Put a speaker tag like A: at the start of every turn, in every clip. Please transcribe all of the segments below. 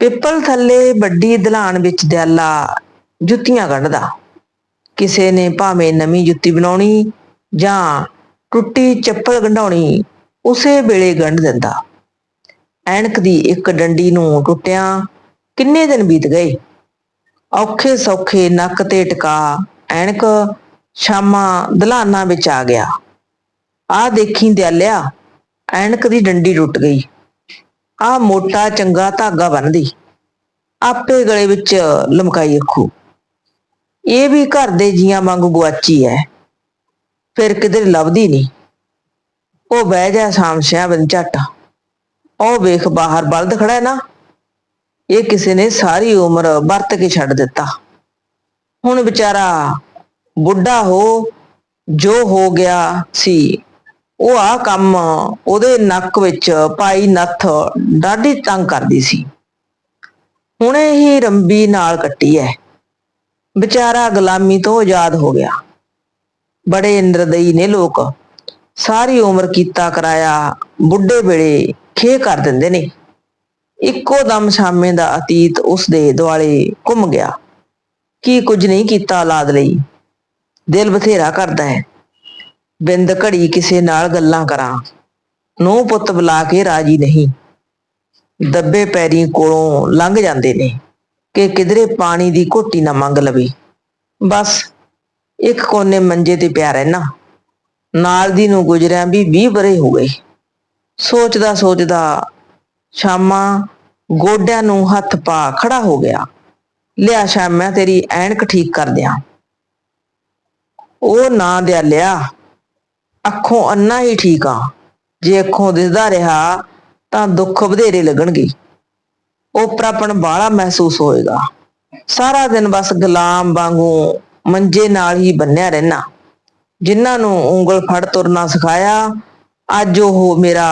A: ਪਿੱਪਲ ਥੱਲੇ ਵੱਡੀ ਦਲਾਨ ਵਿੱਚ ਦਿਆਲਾ ਜੁੱਤੀਆਂ ਕੱਢਦਾ। ਕਿਸੇ ਨੇ ਭਾਵੇਂ ਨਵੀਂ ਜੁੱਤੀ ਬਣਾਉਣੀ ਜਾਂ ਟੁੱਟੀ ਚੱਪਲ ਗੰਢਾਉਣੀ, ਉਸੇ ਵੇਲੇ ਗੰਢ ਦਿੰਦਾ। ਐਨਕ ਦੀ ਇੱਕ ਡੰਡੀ ਨੂੰ ਟੁੱਟਿਆ ਕਿੰਨੇ ਦਿਨ ਬੀਤ ਗਏ। ਔਖੇ ਸੌਖੇ ਨੱਕ ਤੇ ਟਿਕਾ ਐਣਕ ਸ਼ਾਮਾਂ ਦਲਾਨਾਂ ਵਿੱਚ ਆ ਗਿਆ। ਆ ਦੇਖੀ ਦਿਆਲਿਆ, ਐਨਕ ਦੀ ਡੰਡੀ ਟੁੱਟ ਗਈ। ਆ ਮੋਟਾ ਚੰਗਾ ਧਾਗਾ ਬੰਨਦੀ ਆਪੇ ਗਲੇ ਵਿੱਚ ਲਮਕਾਈ ਰੱਖੂ। ਇਹ ਵੀ ਘਰ ਦੇ ਜੀਆਂ ਵਾਂਗੂ ਗੁਆਚੀ ਐ। ਫਿਰ ਕਿਧਰ ਲੱਭਦੀ ਨਹੀਂ ਉਹ ਬਹਿ ਜਾ ਸ਼ਾਮਸ਼ਿਆ ਬਨ ਝੱਟ। ਉਹ ਵੇਖ ਬਾਹਰ ਬਲਦ ਖੜਾ ਹੈ ਨਾ। ਇਹ ਕਿਸੇ ਨੇ ਸਾਰੀ ਉਮਰ ਵਰਤ ਕੇ ਛੱਡ ਦਿੱਤਾ। ਹੁਣ ਵਿਚਾਰਾ ਬੁੱਢਾ ਹੋ, ਜੋ ਹੋ ਗਿਆ ਸੀ। ਉਹ ਆ ਕੰਮ ਉਹਦੇ ਨੱਕ ਵਿੱਚ ਪਾਈ ਨੱਥ, ਡਾਢੀ ਤੰਗ ਕਰਦੀ ਸੀ। ਹੁਣੇ ਹੀ ਰੰਬੀ ਨਾਲ ਕੱਟੀ ਐ। ਵਿਚਾਰਾ ਗੁਲਾਮੀ ਤੋਂ ਆਜ਼ਾਦ ਹੋ ਗਿਆ। ਬੜੇ ਇੰਦਰਦਈ ਨੇ ਲੋਕ। ਸਾਰੀ ਉਮਰ ਕੀਤਾ ਕਰਾਇਆ, ਬੁੱਢੇ ਵੇਲੇ ਖੇ ਕਰ ਦਿੰਦੇ ਨੇ। ਇੱਕੋ ਦਮ ਸ਼ਾਮੇ ਦਾ ਅਤੀਤ ਉਸ ਦੇ ਦੁਆਲੇ ਘੁੰਮ ਗਿਆ। ਕੀ ਕੁਝ ਨਹੀਂ ਕੀਤਾ ਔਲਾਦ ਲਈ। ਦਿਲ ਬਥੇਰਾ ਕਰਦਾ ਹੈ ਬਿੰਦ ਘੜੀ ਕਿਸੇ ਨਾਲ ਗੱਲਾਂ ਕਰਾਂ। ਨੂੰ ਪੁੱਤ ਬੁਲਾ ਕੇ ਰਾਜੀ ਨਹੀਂ। ਦੱਬੇ ਪੈਰੀ ਕੋਲੋਂ ਲੰਘ ਜਾਂਦੇ ਨੇ ਕਿ ਕਿਧਰੇ ਪਾਣੀ ਦੀ ਘੋਟੀ ਨਾ ਮੰਗ ਲਵੇ। ਬਸ ਇੱਕ ਕੋਨੇ ਮੰਜੇ ਤੇ ਪਿਆ ਰਹਿਣਾ। ਨਾਲ ਦੀ ਨੂੰ ਗੁਜਰਿਆ ਵੀ 20 ਬਰੇ ਹੋ ਗਏ। ਸੋਚਦਾ ਸੋਚਦਾ ਸ਼ਾਮਾ ਗੋਡਿਆਂ ਨੂੰ ਹੱਥ ਪਾ ਖੜਾ ਹੋ ਗਿਆ। ਲਿਆ ਸ਼ਾਮਿਆਂ ਤੇਰੀ ਐਨਕ ਠੀਕ ਕਰ ਦਿਆਂ। ਉਹ ਨਾ ਦਿਆ ਲਿਆ। ਅੱਖੋਂ ਅੰਨਾ ਹੀ ਠੀਕ ਆ। ਜੇ ਅੱਖੋਂ ਦਿਸਦਾ ਰਿਹਾ, ਤਾਂ ਦੁੱਖ ਵਧੇਰੇ ਲੱਗਣਗੇ। ਓਪਰਾਪਣ ਬਾਹਲਾ ਮਹਿਸੂਸ ਹੋਏਗਾ। ਸਾਰਾ ਦਿਨ ਬਸ ਗੁਲਾਮ ਵਾਂਗੂ ਮੰਜੇ ਨਾਲ ਹੀ ਬੰਨਿਆ ਰਹਿਣਾ ਜਿਨ੍ਹਾਂ ਨੂੰ ਉਂਗਲ ਫੜ ਤੁਰਨਾ ਸਿਖਾਇਆ, ਅੱਜ ਉਹ ਮੇਰਾ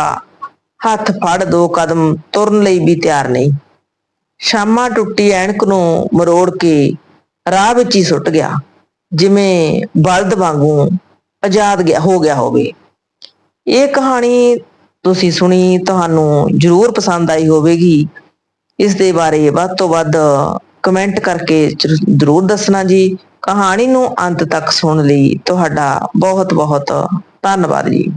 A: ਹੱਥ ਫੜ ਦੋ ਕਦਮ ਤੁਰਨ ਲਈ ਵੀ ਤਿਆਰ ਨਹੀਂ। ਸ਼ਾਮਾਂ ਟੁੱਟੀ ਐਣਕ ਨੂੰ ਮਰੋੜ ਕੇ ਰਾਹ ਵਿੱਚ ਹੀ ਸੁੱਟ ਗਿਆ, ਜਿਵੇਂ ਬਲਦ ਵਾਂਗੂ ਆਜ਼ਾਦ ਗਿਆ, ਹੋ ਗਿਆ ਹੋਵੇ। ਇਹ ਕਹਾਣੀ ਤੁਸੀਂ ਸੁਣੀ, ਤੁਹਾਨੂੰ ਜ਼ਰੂਰ ਪਸੰਦ ਆਈ ਹੋਵੇਗੀ। ਇਸ ਦੇ ਬਾਰੇ ਵੱਧ ਤੋਂ ਵੱਧ ਕਮੈਂਟ ਕਰਕੇ ਜ਼ਰੂਰ ਦੱਸਣਾ ਜੀ। ਕਹਾਣੀ ਨੂੰ ਅੰਤ ਤੱਕ ਸੁਣਨ ਲਈ। ਤੁਹਾਡਾ ਬਹੁਤ ਬਹੁਤ ਧੰਨਵਾਦ ਜੀ।